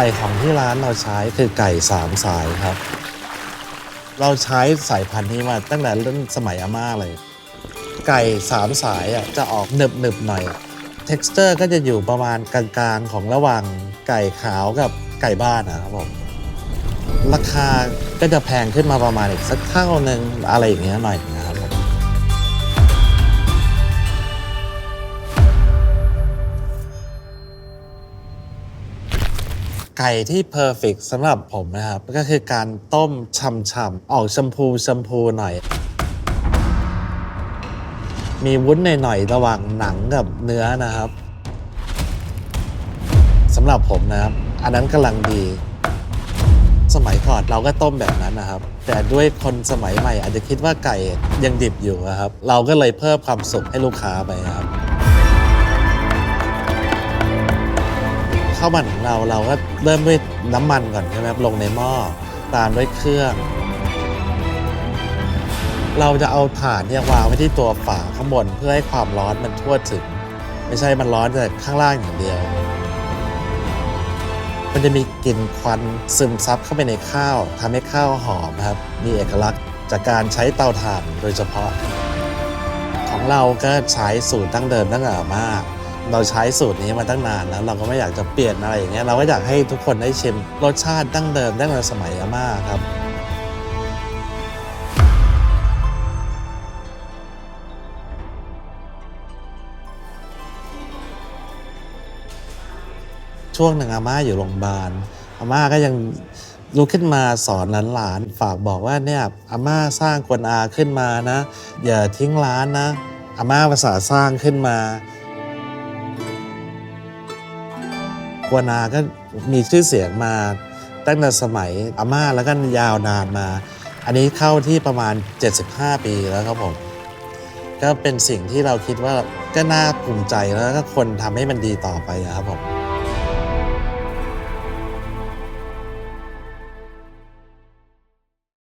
ไก่ของที่ร้านเราใช้คือไก่สามสายครับ เราใช้สายพันธุ์นี้มาตั้งแต่รุ่นสมัยอาม่าเลย ไก่สามสายอะจะออกหนึบหนึบหน่อย t e x t อร์ก็จะอยู่ประมาณกลางๆของระหว่างไก่ขาวกับไก่บ้านนะครับผมราคาก็จะแพงขึ้นมาประมาณอีกสักเท่าหนึ่งอะไรอย่างเงี้ยหน่อยนะ ไก่ที่เพอร์เฟกสำหรับผมนะครับ ก็คือการต้มฉ่ำๆออกชมพูชมพูหน่อย มีวุ้นหน่อยๆระหว่างหนังกับเนื้อนะครับสำหรับผมนะครับ อันนั้นกำลังดี สมัยก่อนเราก็ต้มแบบนั้นนะครับ แต่ด้วยคนสมัยใหม่อาจจะคิดว่าไก่ยังดิบอยู่อะครับ เราก็เลยเพิ่มความสุขให้ลูกค้าไปครับ ข้าวมันของเราเราก็เริ่มด้วยน้ำมันก่อนใช่ไหมครับลงในหม้อตามด้วยเครื่อง เราจะเอาถ่านเนี่ยวางไว้ที่ตัวฝาข้างบนเพื่อให้ความร้อนมันทั่วถึง ไม่ใช่มันร้อนแต่ข้างล่างอย่างเดียว มันจะมีกลิ่นควันซึมซับเข้าไปในข้าวทำให้ข้าวหอมครับ มีเอกลักษณ์จากการใช้เตาถ่านโดยเฉพาะ ของเราก็ใช้สูตรตั้งเดิมตั้งแต่อามา เราใช้สูตรนี้มาตั้งนานแล้วเราก็ไม่อยากจะเปลี่ยนอะไรอย่างเงี้ยเราก็อยากให้ทุกคนได้ชิมรสชาติตั้งเดิมตั้งแต่สมัยอาม่าครับช่วงหนึ่งอาม่าอยู่โรงพยาบาลอาม่าก็ยังลุกขึ้นมาสอนหลานๆฝากบอกว่าเนี่ยอาม่าสร้างกวนอาขึ้นมานะ อย่าทิ้งร้านนะอาม่าภาษาสร้างขึ้นมา กวนาก็มีชื่อเสียงมาตั้งแต่สมัยอาม่าแล้วก็ยาวนานมา อันนี้เข้าที่ประมาณ 75 ปีแล้วครับผมก็เป็นสิ่งที่เราคิดว่าก็น่าภูมิใจแล้วก็คนทำให้มันดีต่อไปครับผม